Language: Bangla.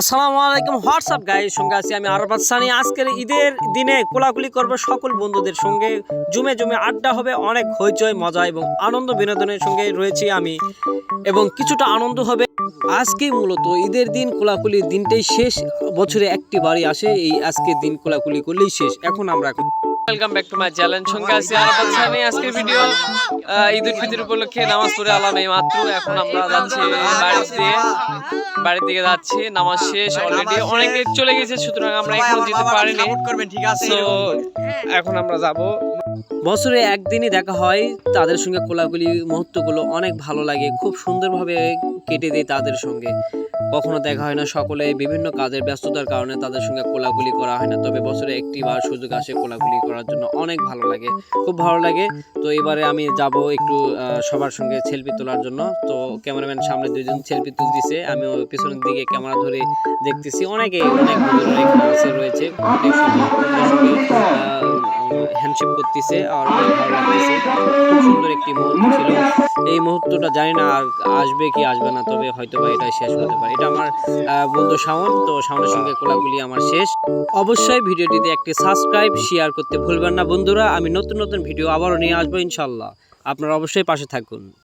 আসসালামু আলাইকুম হোয়াটসঅ্যাপ গাইয়ের সঙ্গে আছি আমি আরবাদ সানি আজকের ঈদের দিনে কোলাকুলি করব সকল বন্ধুদের সঙ্গে। জমে জুমে আড্ডা হবে, অনেক হইচই, মজা এবং আনন্দ বিনোদনের সঙ্গে রয়েছি আমি। এবং কিছুটা আনন্দ হবে। আজকে মূলত ঈদের দিন, কোলাকুলির দিনটাই শেষ। বছরে একটি বাড়ি আসে, এই আজকের দিন কোলাকুলি করলেই শেষ। এখন আমরা ওয়েলকাম ব্যাক টু মাই সঙ্গে আছি সানি আজকের ভিডিও ঈদ উল ফিতর উপলক্ষে নামাজ পড়ে আলাম এই মাত্র। এখন আমরা যাচ্ছি বাড়ি দিয়ে বাড়ির দিকে যাচ্ছি নামাজ শেষ অলরেডি অনেকে চলে গেছে সুতরাং আমরা এখনও যেতে পারিনি। করবেন ঠিক আছে? তো এখন আমরা যাব। বছরে একদিনই দেখা হয় তাদের সঙ্গে কোলাকুলি মুহূর্তগুলো অনেক ভালো লাগে খুব সুন্দরভাবে কেটে দেয় তাদের সঙ্গে। কখনো দেখা হয় না। সকলে বিভিন্ন কাজের ব্যস্ততার কারণে তাদের সঙ্গে কোলাকুলি করা হয় না। তবে বছরে একটি বার সুযোগ আসে কোলাকুলি করার জন্য। অনেক ভালো লাগে। খুব ভালো লাগে। তো এবারে আমি যাব একটু সবার সঙ্গে সেলফি তোলার জন্য। তো ক্যামেরাম্যান সামনে দুইজন সেলফি তুলতেছে। আমি পিছনের দিকে ক্যামেরা ধরে দেখতেছি। অনেকে অনেক রয়েছে। হ্যান্ডশেক করতেছে আর অনেক ভালো লাগতেছে। খুব সুন্দর একটি মুহূর্ত ছিল। এই মুহূর্তটা জানি না আসবে কি আসবে না, তবে হয়তো বা এটাই শেষ হতে পারে। এটা আমার বন্ধু শাওন, তো শাওনের সঙ্গে কোলাগুলি আমার শেষ। অবশ্যই ভিডিওটিতে একটি সাবস্ক্রাইব শেয়ার করতে ভুলবেন না বন্ধুরা। আমি নতুন নতুন ভিডিও আবারও নিয়ে আসব ইনশাল্লাহ আপনারা অবশ্যই পাশে থাকুন।